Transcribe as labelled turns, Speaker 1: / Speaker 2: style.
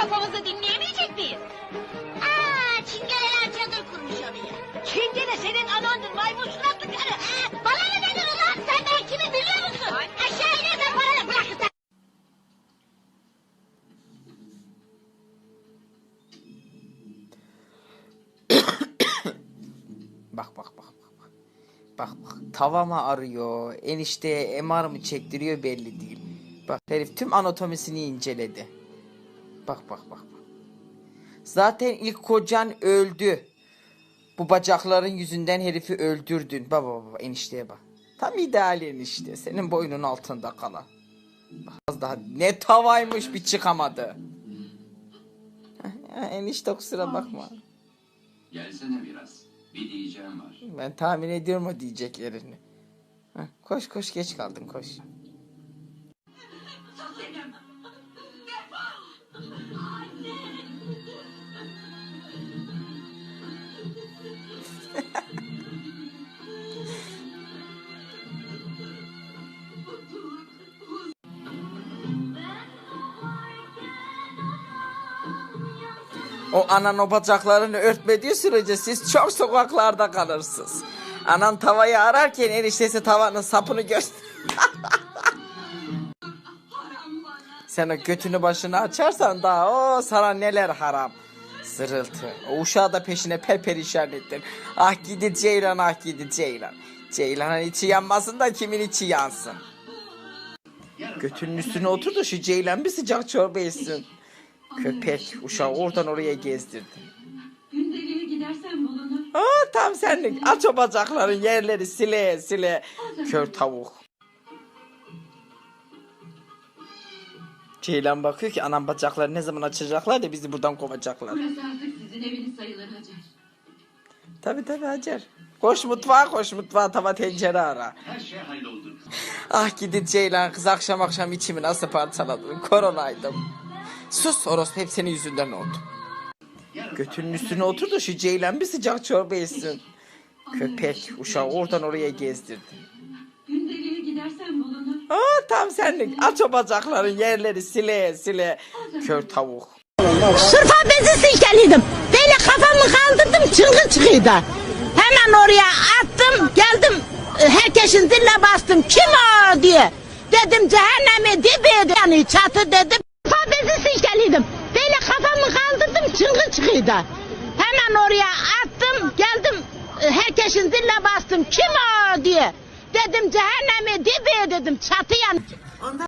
Speaker 1: kafamızı dinleyemeyecek miyiz?
Speaker 2: Aa, çingeleler çadır kurmuş oraya.
Speaker 1: Çingene senin anandın maymun suratlı karı.
Speaker 2: Aa, bana ne dedin ulan? Sen ben kimi biliyor musun? Aşağı inersen paranı bırak sen.
Speaker 3: Bak bak bak bak. Bak bak. bak. Tava mı arıyor? Enişte MR mı çektiriyor belli değil. Bak herif tüm anatomisini inceledi. Bak bak bak. bak. Zaten ilk kocan öldü. Bu bacakların yüzünden herifi öldürdün. Baba baba enişteye bak. Tam ideal enişte. Senin boynun altında kalan. Az daha ne tavaymış bir çıkamadı. Enişte kusura bakma.
Speaker 4: Gelsene biraz. Bir diyeceğim var.
Speaker 3: Ben tahmin ediyorum o diyeceklerini. Heh, koş koş geç kaldın koş. O anan bacaklarını örtmediği sürece siz çok sokaklarda kalırsınız. Anan tavayı ararken eniştesi tavanın sapını göster. Sen o götünü başını açarsan daha o sana neler haram. Zırıltı. O uşağı da peşine perperişan ettin. Ah gidi Ceylan ah gidi Ceylan. Ceylan'ın içi yanmasın da kimin içi yansın. Götünün üstüne otur da şu Ceylan bir sıcak çorba içsin. Köpek uşağı oradan oraya gezdirdin.
Speaker 5: Gündeliğe gidersen bulunur.
Speaker 3: Aa tam senlik. Aç o bacakların yerleri sile sile. Kör tavuk. Ceylan bakıyor ki anam bacakları ne zaman açacaklar da bizi buradan kovacaklar.
Speaker 5: Burası artık sizin eviniz sayılır Hacer.
Speaker 3: Tabi tabi Hacer. Koş mutfağa koş mutfağa tava tencere ara.
Speaker 4: Her şey halloldu.
Speaker 3: Ah gidi Ceylan kız akşam akşam içimi nasıl parçaladın. Koronaydım. Sus orospu hep senin yüzünden oldu. Götünün üstüne otur da şu Ceylan bir sıcak çorba içsin. Köpek uşağı oradan oraya
Speaker 5: bulunur.
Speaker 3: Aa tam senlik. Aç o bacakların yerleri sile sile. Kör tavuk.
Speaker 2: Sırfa bezi silkeliydim. Böyle kafamı kaldırdım çıngı çıkıydı. Hemen oraya attım geldim e, herkesin diline bastım. Kim o diye. Dedim cehennemi dibi yani çatı dedim. Sırfa bezi silkeliydim. Böyle kafamı kaldırdım çıngı çıkıydı. Hemen oraya attım geldim e, herkesin diline bastım. Kim o diye. Dedim cehennemi dibi dedim çatı yani.